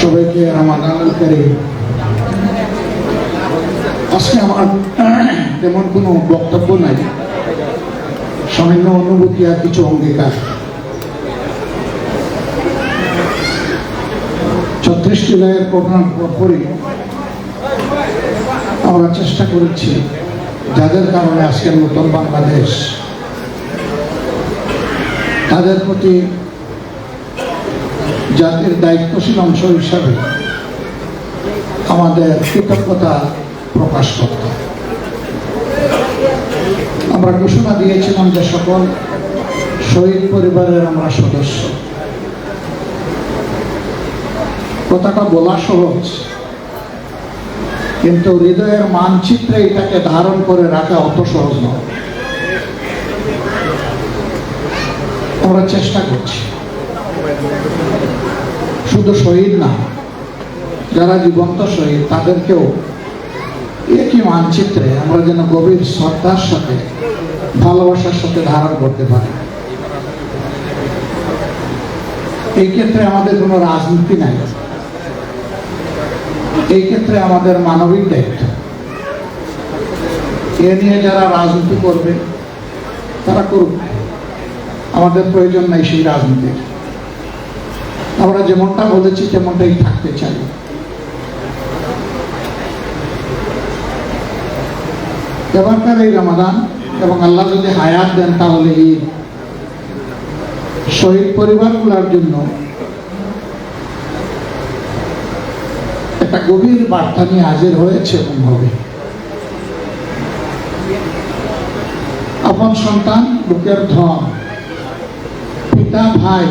সবাইকে রামাদানুল করিম আজকে আমার তেমন কোনো বক্তব্য নাই। সামান্য অনুভূতি আর কিছু অঙ্গীকার। ছত্রিশ জুলাইয়ের ঘটনার পরপরই আমরা চেষ্টা করেছি, যাদের কারণে আজকের নতুন বাংলাদেশ, তাদের প্রতি জাতির দায়িত্বশীল অংশ হিসাবে আমাদের কৃতজ্ঞতা প্রকাশ করতে আমরা ঘোষণা দিয়েছিলাম যে সকল শহীদ পরিবারের আমরা সদস্য। কথাটা বলা সহজ, কিন্তু হৃদয়ের মানচিত্রে এটাকে ধারণ করে রাখা অত সহজ নয়। আমরা চেষ্টা করছি। শুধু শহীদ না, যারা জীবন্ত শহীদ, তাদেরকেও একই মানচিত্রে আমরা যেন গভীর শ্রদ্ধার সাথে, ভালোবাসার সাথে ধারণ করতে পারি। এই ক্ষেত্রে আমাদের কোনো রাজনীতি নাই। এই ক্ষেত্রে আমাদের মানবিক দায়িত্ব। এ নিয়ে যারা রাজনীতি করবে, তারা করুক। আমাদের প্রয়োজন নাই সেই রাজনীতির। আমরা যেমনটা বলেছি, তেমনটাই থাকতে চাই। এবারকার এই রমাদান, এবং আল্লাহ যদি হায়াত দেন, তাহলে এই শহীদ পরিবারগুলোর জন্য একটা গভীর বার্তা নিয়ে হাজির হয়েছে এবং হবে। আপন সন্তান লোকের ধন, পিতা, ভাই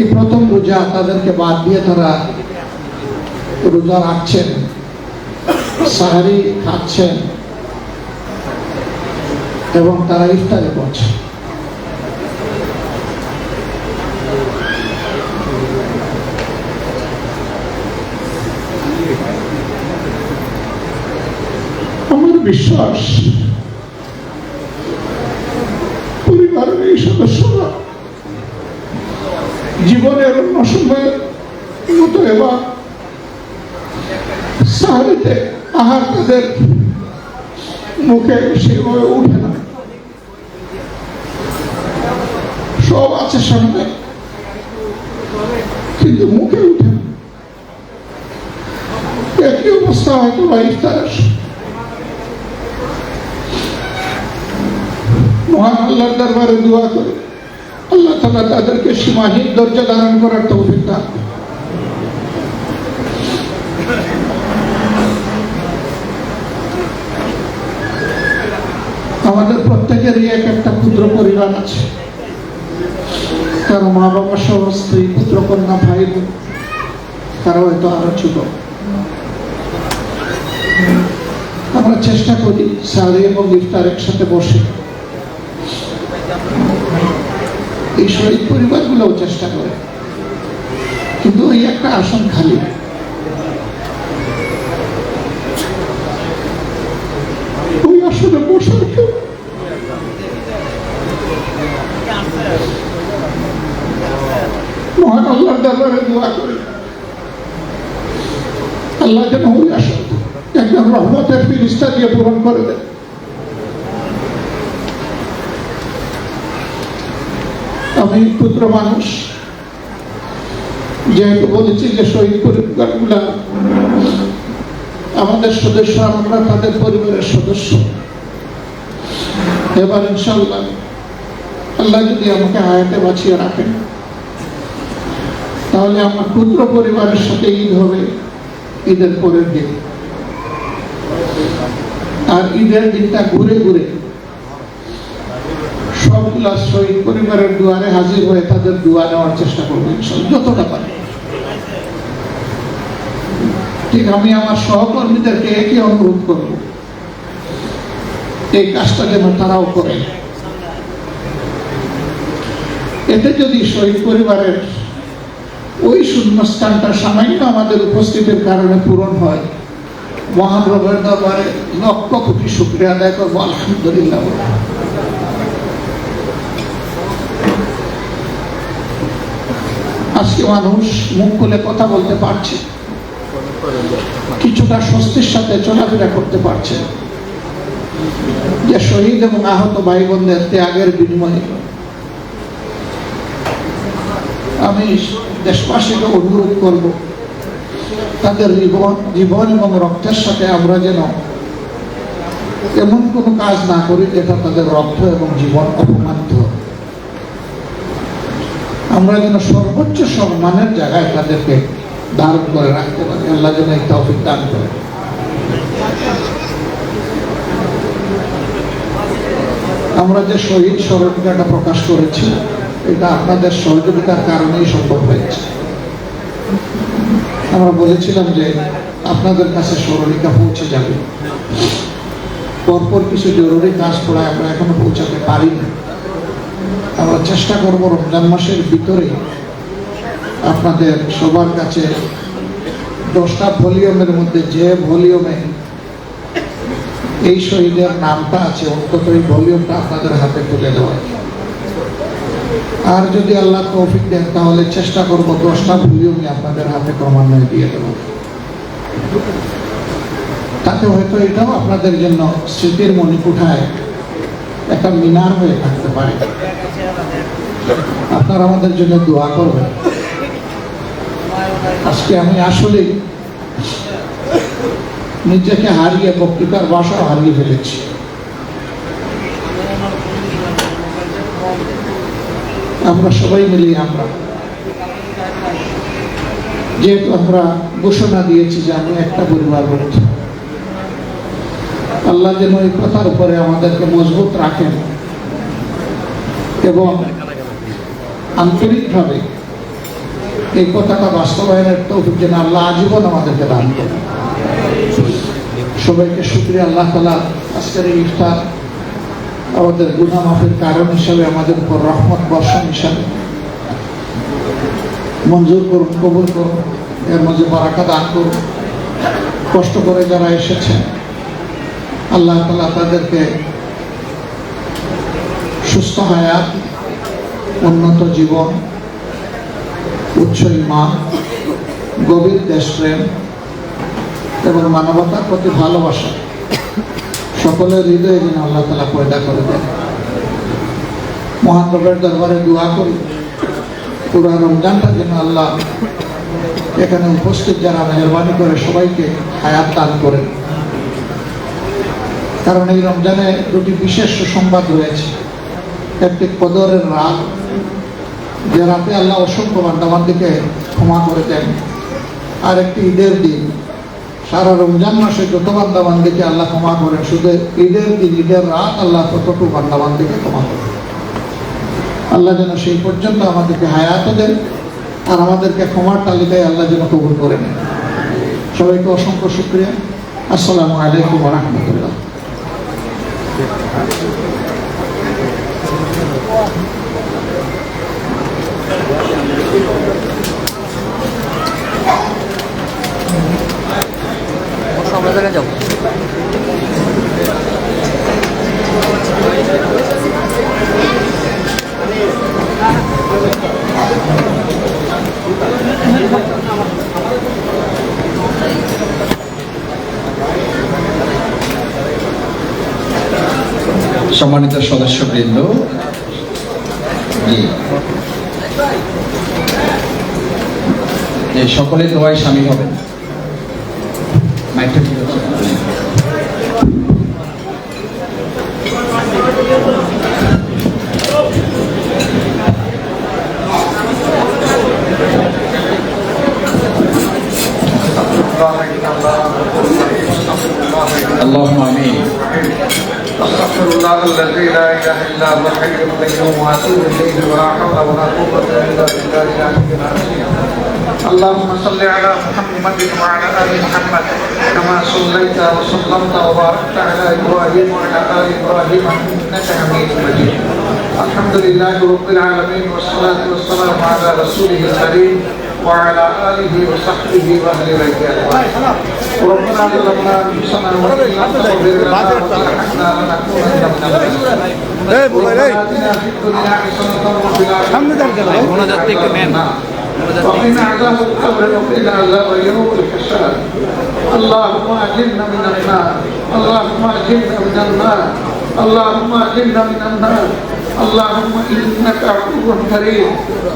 এই প্রথম রোজা তাদেরকে বাদ দিয়ে তারা রোজা রাখছেন, সাহারি খাচ্ছেন, এবং তারা ইফতারে করছে। আমার বিশ্বাস পরিবারের এই সদস্যরা জীবনের অন্য সময়ের মতো এবার সাহারিতে আহার তাদের মুখে সেভাবে উঠে না। সব আছে সামনে, কিন্তু মুখে উঠে না। একই অবস্থা হয়তো বা ইফতারের মহান আল্লাহর দরবারে দোয়া করে। আল্লাহ তালা তাদেরকে সীমাহীন ধৈর্য ধারণ করার তৌফিক দান আমাদের প্রত্যেকেরই এক একটা ক্ষুদ্র পরিবার আছে। কারও মা বাবা সহ স্ত্রী, পুত্র, কন্যা, ভাই, বোন, তারা হয়তো আরও ছোট। আমরা চেষ্টা করি সারি এবং ইফতার একসাথে বসে। এই শহীদ পরিবারগুলোও চেষ্টা করে। কিন্তু ওই একটা আসন খালি ওই আসনে বসার কেউ? মহান করি। আল্লাহ যেন ওই আসন একদম রহমতের ফিরিস্তা দিয়ে পূরণ করে দেয় আমি পুত্র মানুষ। যেহেতু বলেছি যে শহীদ পরিবারগুলা আমাদের সদস্য, আমরা তাদের পরিবারের সদস্য। এবার ইনশাল্লাহ আল্লাহ যদি আমাকে হায়াতে বাঁচিয়ে রাখেন, তাহলে আমার পুত্র পরিবারের সাথে ঈদ হবে ঈদের পরের দিন। আর ঈদের দিনটা ঘুরে ঘুরে সবগুলা শহীদ পরিবারের দুয়ারে হাজির হয়ে তাদের দুয়া নেওয়ার চেষ্টা যতটা ঠিক আমি আমার সহকর্মীদেরকে অনুরোধ করব, এই কাজটা যেন তারাও করে। এতে যদি শহীদ পরিবারের ওই শূন্যস্থানটা সামান্য আমাদের উপস্থিতির কারণে পূরণ হয়, মহান রবের দরবারে লক্ষ কোটি শুক্রিয়া আদায় করব, আলহামদুলিল্লাহ। আজকে মানুষ মুখ খুলে কথা বলতে পারছে কিছুটা স্বস্তির সাথে চলাফেরা করতে পারছে যে শহীদ এবং আহত ভাই বোনদের ত্যাগের বিনিময়ে আমি দেশবাসীকে অনুরোধ করব, তাদের জীবন জীবন এবং রক্তের সাথে আমরা যেন এমন কোনো কাজ না করি যেটা তাদের রক্ত এবং জীবন অপমানিত। আমরা যেন সর্বোচ্চ সম্মানের জায়গায় তাদেরকে ধারণ করে রাখতে পারি। আল্লাহ যেন এই তৌফিক দান করে। আমরা যে শহীদ স্মরণিকাটা প্রকাশ করেছি, এটা আপনাদের সহযোগিতার কারণেই সম্ভব হয়েছে। আমরা বলেছিলাম যে আপনাদের কাছে স্মরণিকা পৌঁছে যাবে। পরপর কিছু জরুরি কাজ পড়ে আমরা এখনও পৌঁছাতে পারি পারিনি। আমরা চেষ্টা করব রমজান মাসের ভিতরে আপনাদের সবার কাছে দশটা ভলিউমের মধ্যে যে ভলিউমে এই শহীদের নামটা আছে, অন্তত এই ভলিউমটা আপনাদের হাতে তুলে দেওয়া আর যদি আল্লাহ তৌফিক দেন, তাহলে চেষ্টা করব দশটা ভলিউমে আপনাদের হাতে ক্রমান্বয়ে দিয়ে দেব তাতে হয়তো এটাও আপনাদের জন্য স্মৃতির মণিকুঠায় একটা মিনার হয়ে থাকতে পারে। আপনারা আমাদের জন্য দোয়া করবেন। আজকে আমি আসলে নিজেকে হারিয়ে বক্তৃতার ভাষাও হারিয়ে ফেলেছি। আমরা সবাই মিলে আমরা। যেহেতু আমরা ঘোষণা দিয়েছি যে আমি একটা পরিবার বলছি আল্লাহ যেন এই কথার উপরে আমাদেরকে মজবুত রাখেন এবং আন্তরিকভাবে এই কথাটা বাস্তবায়নের তৌফিক যেন আল্লাহ আজীবন আমাদেরকে দান করে সবাইকে শুক্রিয়া, আল্লাহ তালা আজকের এই ইফতার আমাদের গুনা মাফের কারণ হিসাবে আমাদের উপর রহমত বর্ষণ হিসাবে মঞ্জুর করুন, কবুল করুন, এর মধ্যে বারাকা দান করুন। কষ্ট করে যারা এসেছেন, আল্লাহ তালা তাদেরকে সুস্থ হায়াত উন্নত জীবন উচ্চ ইমান গভীর দেশপ্রেম এবং মানবতার প্রতি ভালোবাসা। সকলের হৃদয়ে যেন আল্লাহ তালা পয়দা করে দেন। মহান রবের দরবারে দোয়া করি, পুরা রমজানটা যেন আল্লাহ এখানে উপস্থিত যারা মেহরবানি করে সবাইকে হায়াত দান করেন। কারণ এই রমজানে দুটি বিশেষ সুসংবাদ রয়েছে। একটি কদরের রাত যে রাতে আল্লাহ অসংখ্য বান্দাবান্দিকে ক্ষমা করে দেন। আর একটি ঈদের দিন, সারা রমজান মাসে যত বান্দাবান্দিকে আল্লাহ ক্ষমা করেন, শুধু ঈদের দিন, ঈদের রাত আল্লাহ ততটুকু বান্দাবান্দিকে ক্ষমা করেন। আল্লাহ যেন সেই পর্যন্ত আমাদেরকে হায়াত দেন আর আমাদেরকে ক্ষমার তালিকায় আল্লাহ যেন কবুল করে নেন। সবাইকে অসংখ্য শুক্রিয়া। আসসালামু আলাইকুম রহমতুল্লাহ আমরা জায়গায় যাব সম্মানিত সদস্যবৃন্দ বৃন্দ সকলে দোয়ায় স্বামী হবেন। মাইকটা الحي القيوم واتوب اليه ولا حول ولا قوه الا بالله العلي العظيم اللهم صل على محمد وعلى ال محمد كما صليت وسلمت وباركت على ابراهيم وعلى ال ابراهيم انك حميد مجيد الحمد لله رب العالمين والصلاه والسلام على رسوله الكريم وعلى آله وصحبه وأهل بيته ربنا ظلمنا أنفسنا وإن لم تغفر لنا وترحمنا لنكونن من الخاسرين آتنا في الدنيا حسنة وفي الآخرة وقنا عذاب القبر وقنا عذاب يوم الحساب اللهم أجرنا من النار اللهم أجرنا من النار اللهم اجرنا من النار اللهم انك عفو كريم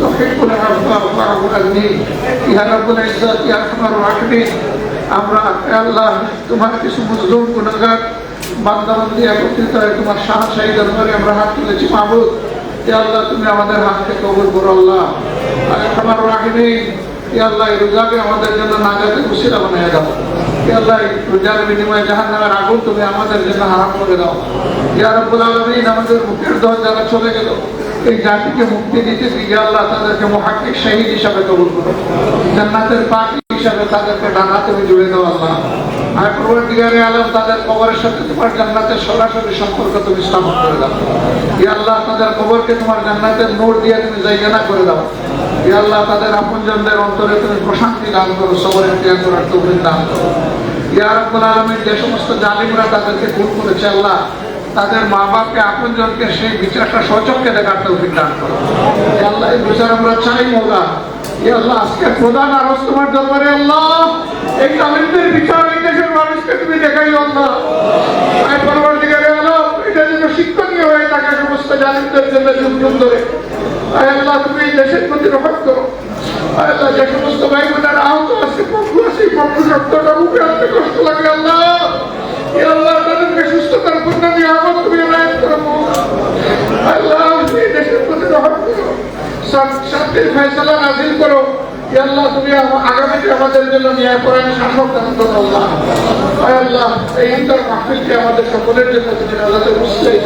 تحب العفو فاعف عني يا رب العزه يا ارحم الراحمين আমরা আল্লাহ তোমার কিছু মজলুম গুণাগার বান্দাবান্দি একত্রিত হয়ে তোমার সাহসায়ী দরবারে আমরা হাত তুলেছি মাহবুদ ইয়া আল্লাহ তুমি আমাদের হাতকে কবুল করো আল্লাহ আর আমার রাখিনি ইয়া আল্লাহ এই রোজাকে আমাদের জন্য নাজাতে খুশিরা বানিয়ে দাও ইয়া আল্লাহ, রোজার বিনিময়ে জাহান নামের আগুন তুমি আমাদের জন্য হারাম করে দাও। ইয়া রব্বুল আলামিন, আমাদের মুখের দর যারা চলে গেল। এই জাতিকে মুক্তি দিতে ইয়া আল্লাহ, তাদেরকে মহাকিক শহীদ হিসাবে কবুল করো। জান্নাতের পাখি হিসাবে তাদেরকে ডানা তুমি জুড়ে দাও আল্লাহ। আর পরবর্তীকারে আলম তাদের কবরের সাথে তোমার জান্নাতের সরাসরি সম্পর্ক তুমি স্থাপন করে দাও। আল্লাহ, তাদের কবরকে তোমার জান্নাতের নূর দিয়ে তুমি জায়গানা করে দাও। আল্লাহ, তাদের আপনজনদের অন্তরে তুমি প্রশান্তি দান করো, সবরের ত্যাগ করার তৌফিক দান করো। ইয়া রাব্বুল আলামিন, যে সমস্ত জালিমরা তাদেরকে খুন করেছে, আল্লাহ, তাদের মা বাপকে আপনজনকে সেই বিচারটা সচক্ষে দেখার তৌফিক দান করো। আল্লাহ, এই বিচার আমরা চাই মোলা। আল্লাহ, আজকে প্রধান আরজ তোমার দরবারে, আল্লাহ, এই জালিমদের বিচার এই দেশের মানুষকে তুমি দেখাই আল্লাহ, এটা যেন শিক্ষণীয় হয়ে থাকে, সমস্ত জালিমদের জন্য যুগ যুগ ধরে। আল্লাহ তুমি দেশের প্রতি রহম করো। আল্লাহ যে সমস্ত ভাই বোনেরা আহত আছে পঙ্গু আছে পঙ্গু শব্দটা মুখে আনতে কষ্ট লাগে আল্লাহ। আল্লাহ, তাদেরকে সুস্থতার পূর্ণ নিয়ামত তুমি এনায়েত করো। আল্লাহ এই দেশের প্রতি রহম করো। শান- শান্তির ফয়সালা নাজিল করো। আল্লাহ, তুমি আগামীতে আমাদের জন্য ন্যায় পরায়ণ শাসক দান করো আল্লাহ। আল্লাহ, এই ইন্টার মাহফিলকে আমাদের সকলের জন্য তুমি নাজাতে মুসলিম